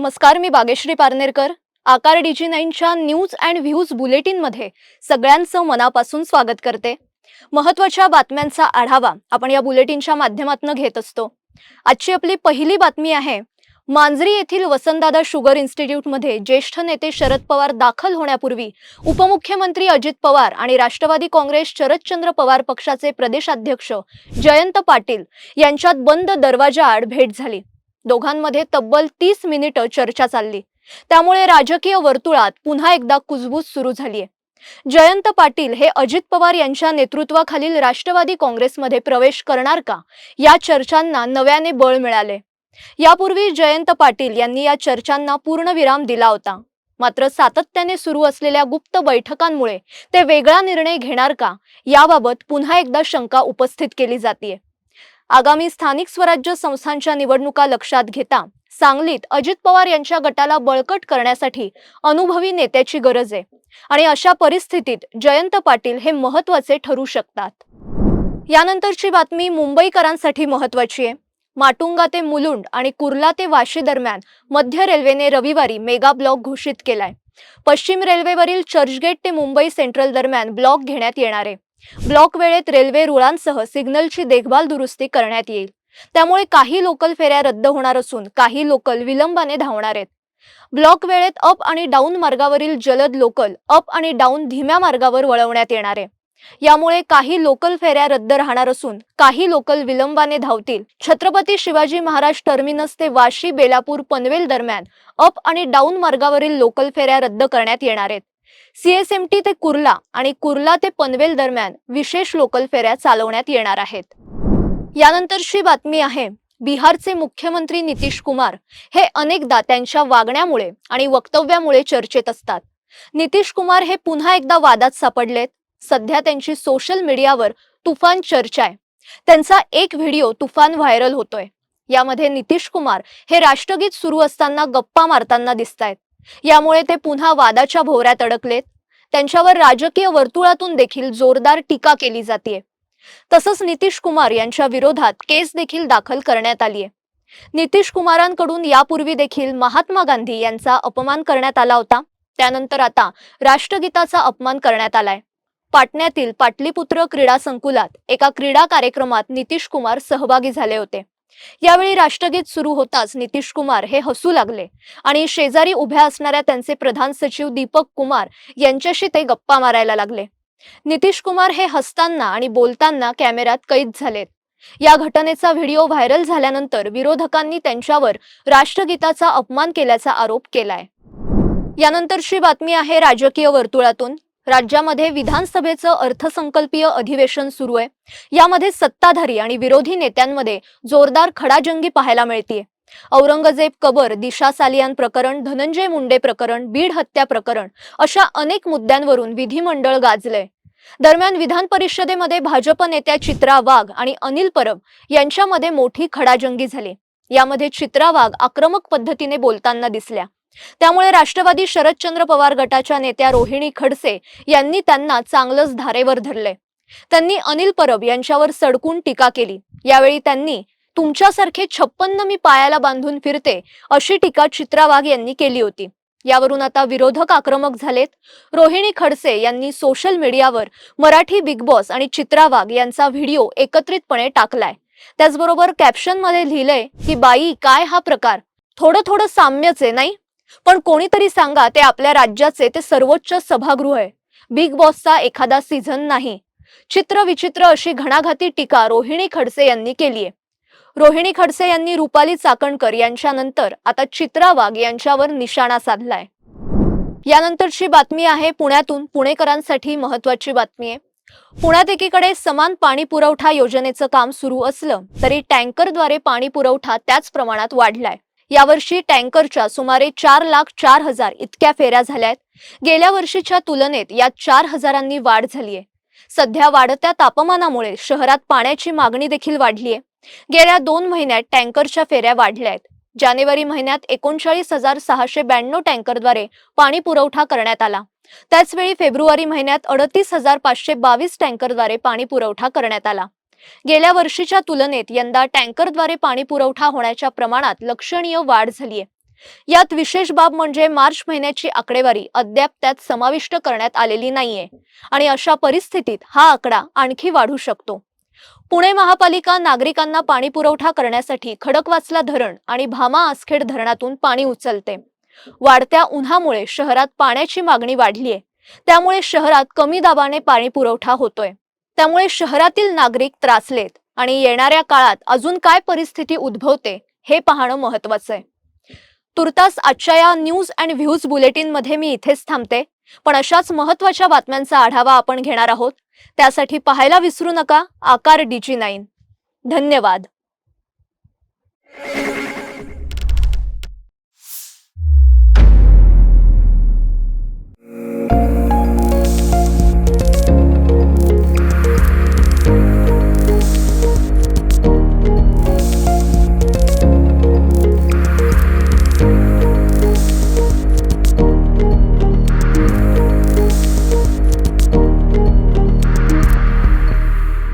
नमस्कार मी बागेश्री पारनेरकर. आकार डीजी नाईनच्या news and views बुलेटिनमध्ये सगळ्यांचं मनापासून स्वागत करते. महत्त्वाच्या बातम्यांचा आढावा आपण या बुलेटिनच्या माध्यमातून घेत असतो. आजची आपली पहिली बातमी आहे मांजरी येथील वसंतदादा शुगर इन्स्टिट्यूटमध्ये ज्येष्ठ नेते शरद पवार दाखल होण्यापूर्वी उपमुख्यमंत्री अजित पवार आणि राष्ट्रवादी काँग्रेस शरदचंद्र पवार पक्षाचे प्रदेशाध्यक्ष जयंत पाटील यांच्यात बंद दरवाजाआड भेट झाली. दोघांमध्ये तब्बल तीस मिनिटं चर्चा चालली. त्यामुळे राजकीय वर्तुळात पुन्हा एकदा कुजबूज सुरू झालीय. जयंत पाटील हे अजित पवार यांच्या नेतृत्वाखालील राष्ट्रवादी काँग्रेसमध्ये प्रवेश करणार का? या चर्चांना नव्याने बळ मिळाले. यापूर्वी जयंत पाटील यांनी या चर्चांना पूर्णविराम दिला होता. मात्र सातत्याने सुरू असलेल्या गुप्त बैठकांमुळे ते वेगळा निर्णय घेणार का? याबाबत पुन्हा एकदा शंका उपस्थित केली जाते आगामी स्थानिक स्वराज्य संस्थांच्या निवडणुका लक्षात घेता सांगलीत अजित पवार यांच्या गटाला बळकट करण्यासाठी अनुभवी नेत्याची गरज आहे. आणि अशा परिस्थितीत जयंत पाटील हे महत्त्वाचे ठरू शकतात. यानंतरची बातमी मुंबईकरांसाठी महत्वाची आहे. माटुंगा ते मुलुंड आणि कुर्ला ते वाशी दरम्यान मध्य रेल्वेने रविवारी मेगा ब्लॉक घोषित केलाय. पश्चिम रेल्वेवरील चर्चगेट ते मुंबई सेंट्रल दरम्यान ब्लॉक घेण्यात येणार आहे. ब्लॉक वेळेत रेल्वे रुळांसह सिग्नलची देखभाल दुरुस्ती करण्यात येईल. त्यामुळे काही लोकल फेऱ्या रद्द होणार असून काही लोकल विलंबाने धावणार आहेत. ब्लॉक वेळेत अप आणि डाऊन मार्गावरील जलद लोकल अप आणि डाऊन धीम्या मार्गावर वळवण्यात येणार आहे. यामुळे काही लोकल फेऱ्या रद्द राहणार असून काही लोकल विलंबाने धावतील. छत्रपती शिवाजी महाराज टर्मिनस ते वाशी बेलापूर पनवेल दरम्यान अप आणि डाऊन मार्गावरील लोकल फेऱ्या रद्द करण्यात येणार आहेत. सीएसएमटी ते कुर्ला आणि कुर्ला ते पनवेल दरम्यान विशेष लोकल फेऱ्या चालवण्यात येणार आहेत. यानंतरची बातमी आहे बिहारचे मुख्यमंत्री नितीश कुमार हे अनेकदा त्यांच्या वागण्यामुळे आणि वक्तव्यामुळे चर्चेत असतात. नितीश कुमार हे पुन्हा एकदा वादात सापडलेत. सध्या त्यांची सोशल मीडियावर तुफान चर्चा आहे. त्यांचा एक व्हिडिओ तुफान व्हायरल होतोय. यामध्ये नितीश कुमार हे राष्ट्रगीत सुरू असताना गप्पा मारताना दिसतायत. यामुळे ते पुन्हा वादाच्या भोवऱ्यात अडकलेत. त्यांच्यावर राजकीय वर्तुळातून देखील जोरदार टीका केली जाते तसंच नितीश कुमार यांच्या विरोधात केस देखील दाखल करण्यात आली आहे नितीश कुमारांकडून यापूर्वी देखील महात्मा गांधी यांचा अपमान करण्यात आला होता. त्यानंतर आता राष्ट्रगीताचा अपमान करण्यात आलाय. पाटण्यातील पाटलीपुत्र क्रीडा संकुलात एका क्रीडा कार्यक्रमात नितीश कुमार सहभागी झाले होते. यावेळी राष्ट्रगीत सुरू होताच नितीश कुमार हे हसू लागले. आणि शेजारी उभ्या असणाऱ्या त्यांचे प्रधान सचिव दीपक कुमार यांच्याशी ते गप्पा मारायला लागले. नितीश कुमार हे हसताना आणि बोलताना कॅमेऱ्यात कैद झालेत. या घटनेचा व्हिडिओ व्हायरल झाल्यानंतर विरोधकांनी त्यांच्यावर राष्ट्रगीताचा अपमान केल्याचा आरोप केलाय. यानंतरची बातमी आहे राजकीय वर्तुळातून. राज्यामध्ये विधानसभेचं अर्थसंकल्पीय अधिवेशन सुरू आहे. यामध्ये सत्ताधारी आणि विरोधी नेत्यांमध्ये जोरदार खडाजंगी पाहायला मिळतीये. औरंगजेब कबर दिशा सालियान प्रकरण धनंजय मुंडे प्रकरण बीड हत्या प्रकरण अशा अनेक मुद्द्यांवरून विधिमंडळ गाजलंय. दरम्यान विधान परिषदेमध्ये भाजप नेत्या चित्रा वाघ आणि अनिल परब यांच्यामध्ये मोठी खडाजंगी झाली. यामध्ये चित्रा वाघ आक्रमक पद्धतीने बोलताना दिसल्या. त्यामुळे राष्ट्रवादी शरदचंद्र पवार गटाच्या नेत्या रोहिणी खडसे यांनी त्यांना चांगलंच धारेवर धरले त्यांनी अनिल परब यांच्यावर सडकून टीका केली. यावेळी त्यांनी तुमच्यासारखे छप्पन्न मी पायाला बांधून फिरते अशी टीका चित्रा वाघ यांनी केली होती. यावरून आता विरोधक आक्रमक झालेत. रोहिणी खडसे यांनी सोशल मीडियावर मराठी बिग बॉस आणि चित्रा वाघ यांचा व्हिडिओ एकत्रितपणे टाकलाय. त्याचबरोबर कॅप्शनमध्ये लिहिलंय की बाई काय हा प्रकार? थोडं थोडं साम्यच आहे नाही? पण कोणीतरी सांगा ते आपल्या राज्याचे ते सर्वोच्च सभागृह आहे. बिग बॉसचा एखादा सीझन नाही. चित्र विचित्र अशी घणाघाती टीका रोहिणी खडसे यांनी केली आहे रोहिणी खडसे यांनी रुपाली चाकणकर यांच्यानंतर आता चित्रा वाघ यांच्यावर निशाणा साधलाय. यानंतरची बातमी आहे पुण्यातून. पुणेकरांसाठी महत्वाची बातमी आहे. पुण्यात एकीकडे समान पाणी पुरवठा योजनेचं काम सुरू असलं तरी टँकरद्वारे पाणी पुरवठा त्याच प्रमाणात वाढलाय. यावर्षी टँकरच्या सुमारे चार लाख चार हजार इतक्या फेऱ्या झाल्या आहेत गेल्या वर्षीच्या तुलनेत यात चार हजारांनी वाढ झाली आहे सध्या वाढत्या तापमानामुळे शहरात पाण्याची मागणी देखील वाढली आहे गेल्या दोन महिन्यात टँकरच्या फेऱ्या वाढल्या आहेत जानेवारी महिन्यात एकोणचाळीस हजार सहाशे ब्याण्णव टँकरद्वारे पाणी पुरवठा करण्यात आला. त्याचवेळी फेब्रुवारी महिन्यात अडतीस हजार पाचशे बावीस टँकरद्वारे पाणी पुरवठा करण्यात आला. गेल्या वर्षीच्या तुलनेत यंदा टँकरद्वारे पाणी पुरवठा होण्याच्या प्रमाणात लक्षणीय वाढ झालीय. यात विशेष बाब म्हणजे मार्च महिन्याची आकडेवारी अद्याप त्यात समाविष्ट करण्यात आलेली नाहीये आणि अशा परिस्थितीत हा आकडा आणखी वाढू शकतो. पुणे महापालिका नागरिकांना पाणी पुरवठा करण्यासाठी खडकवासला धरण आणि भामा आसखेड धरणातून पाणी उचलते. वाढत्या उन्हामुळे शहरात पाण्याची मागणी वाढलीय. त्यामुळे शहरात कमी दाबाने पाणी पुरवठा होतोय. त्यामुळे शहरातील नागरिक त्रासलेत आणि येणाऱ्या काळात अजून काय परिस्थिती उद्भवते हे पाहणं महत्वाचं आहे. तुर्तास आजच्या या न्यूज अँड व्ह्यूज बुलेटिनमध्ये मी इथेच थांबते. पण अशाच महत्त्वाच्या बातम्यांचा आढावा आपण घेणार आहोत. त्यासाठी पाहायला विसरू नका. आकार डीजी नाईन. धन्यवाद.